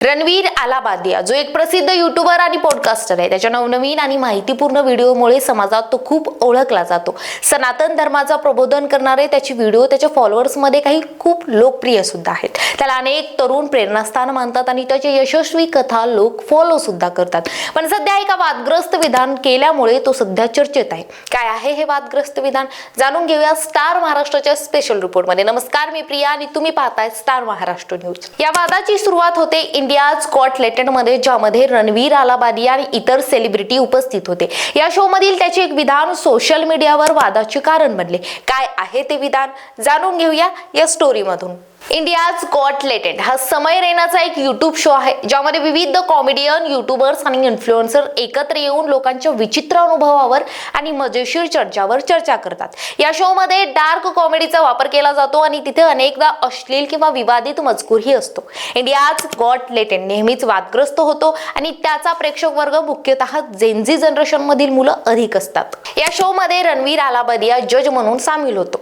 रणवीर आलाबादिया जो एक प्रसिद्ध युट्यूबर आणि पॉडकास्टर आहे. त्याच्या नवनवीन आणि माहितीपूर्ण व्हिडिओमुळे समाजात तो खूप ओळखला जातो. सनातन धर्माचा प्रबोधन करणारे त्याची व्हिडिओ त्याच्या फॉलोअर्समध्ये काही खूप लोकप्रिय सुद्धा आहेत. त्याला अनेक तरुण प्रेरणास्थान मानतात आणि त्याची यशस्वी कथा लोक फॉलो सुद्धा करतात. पण सध्या एका वादग्रस्त विधान केल्यामुळे तो सध्या चर्चेत आहे. काय आहे हे वादग्रस्त विधान? जाणून घेऊया स्टार महाराष्ट्राच्या स्पेशल रिपोर्टमध्ये नमस्कार मी प्रिया आणि तुम्ही पाहताय स्टार महाराष्ट्र न्यूज या वादाची सुरुवात होते इंडिया स्कॉटमध्ये ज्यामध्ये रणवीर आलाबादी आणि इतर सेलिब्रिटी उपस्थित होते. या शो मधील त्याचे एक विधान सोशल मीडियावर वादाचे कारण बनले. काय आहे ते विधान? जाणून घेऊया या स्टोरीमधून इंडियाज गॉट लेटेड. हा समय रेनाचा एक युट्यूब शो आहे ज्यामध्ये विविध कॉमेडियन युट्यूबर्स आणि इन्फ्लुएन्सर एकत्र येऊन लोकांच्या विचित्र अनुभवावर आणि मजेशीर चर्चावर चर्चा करतात. या शोमध्ये डार्क कॉमेडीचा वापर केला जातो आणि तिथे अनेकदा अश्लील किंवा विवादित मजकूरही असतो. इंडियाज गॉट लेटेड नेहमीच वादग्रस्त होतो आणि त्याचा प्रेक्षक वर्ग मुख्यतः जेनझी जनरेशन मधील मुलं अधिक असतात. या शो मध्ये रणवीर आलाबदिया जज म्हणून सामील होतो.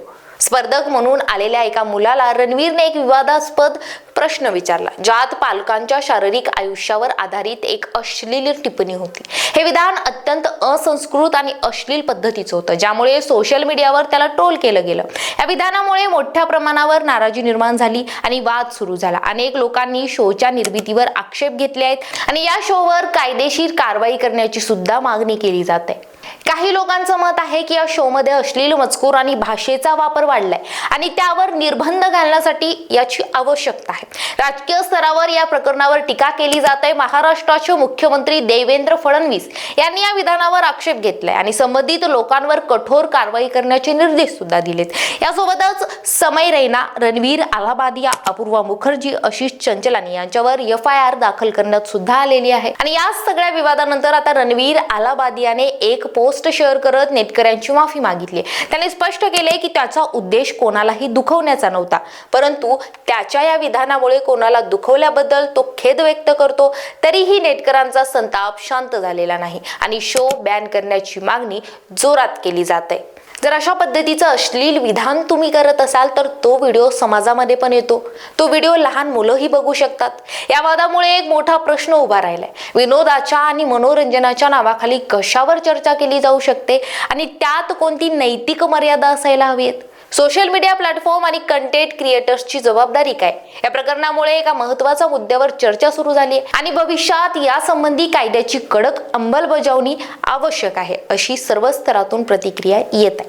स्पर्धक म्हणून आलेल्या एका मुलाला रणवीरने एक विवादास्पद प्रश्न विचारला ज्यात पालकांच्या शारीरिक आयुष्यावर आधारित एक अश्लील टिप्पणी होती. हे विधान अत्यंत असंस्कृत आणि अश्लील पद्धतीचं होतं ज्यामुळे सोशल मीडियावर त्याला ट्रोल केलं गेलं. या विधानामुळे मोठ्या प्रमाणावर नाराजी निर्माण झाली आणि वाद सुरू झाला. अनेक लोकांनी शोच्या निर्मितीवर आक्षेप घेतले आहेत आणि या शोवर कायदेशीर कारवाई करण्याची सुद्धा मागणी केली जाते. काही लोकांचं मत आहे की या शोमध्ये अश्लील मजकूर आणि भाषेचा वापर वाढलाय आणि त्यावर निर्बंध घालण्यासाठी याची आवश्यकता आहे. राजकीय स्तरावर या प्रकरणावर टीका केली जात आहे. महाराष्ट्राचे मुख्यमंत्री देवेंद्र फडणवीस यांनी या विधानावर आक्षेप घेतलाय आणि संबंधित लोकांवर कठोर कारवाई करण्याचे निर्देश सुद्धा दिलेत. यासोबतच समय रैना रणवीर अलाहाबादिया अपूर्वा मुखर्जी आशिष चंचलानी यांच्यावर एफ आय आर दाखल करण्यात सुद्धा आलेली आहे. आणि या सगळ्या विवादानंतर आता रणवीर अलाहाबादियाने एक पोस्ट शेअर करत नेटकऱ्यांची माफी मागितली. त्याने स्पष्ट केले की त्याचा उद्देश कोणालाही दुखवण्याचा नव्हता. परंतु त्याच्या या विधानामुळे कोणाला दुखवल्याबद्दल तो खेद व्यक्त करतो तरीही नेटकरांचा संताप शांत झालेला नाही आणि शो बॅन करण्याची मागणी जोरात केली जाते. जर अशा पद्धतीचं अश्लील विधान तुम्ही करत असाल तर तो व्हिडिओ समाजामध्ये पण येतो. तो व्हिडिओ लहान मुलंही बघू शकतात. या वादामुळे एक मोठा प्रश्न उभा राहिलाय. विनोदाच्या आणि मनोरंजनाच्या नावाखाली कशावर चर्चा केली जाऊ शकते? आणि त्यात कोणती नैतिक मर्यादा असायला हवी आहेत सोशल मीडिया प्लॅटफॉर्म आणि कंटेंट क्रिएटर्सची जबाबदारी काय? या प्रकरणामुळे एका महत्त्वाच्या मुद्द्यावर चर्चा सुरू झाली आहे. आणि भविष्यात यासंबंधी कायद्याची कडक अंमलबजावणी आवश्यक आहे अशी सर्व स्तरातून प्रतिक्रिया येत आहे.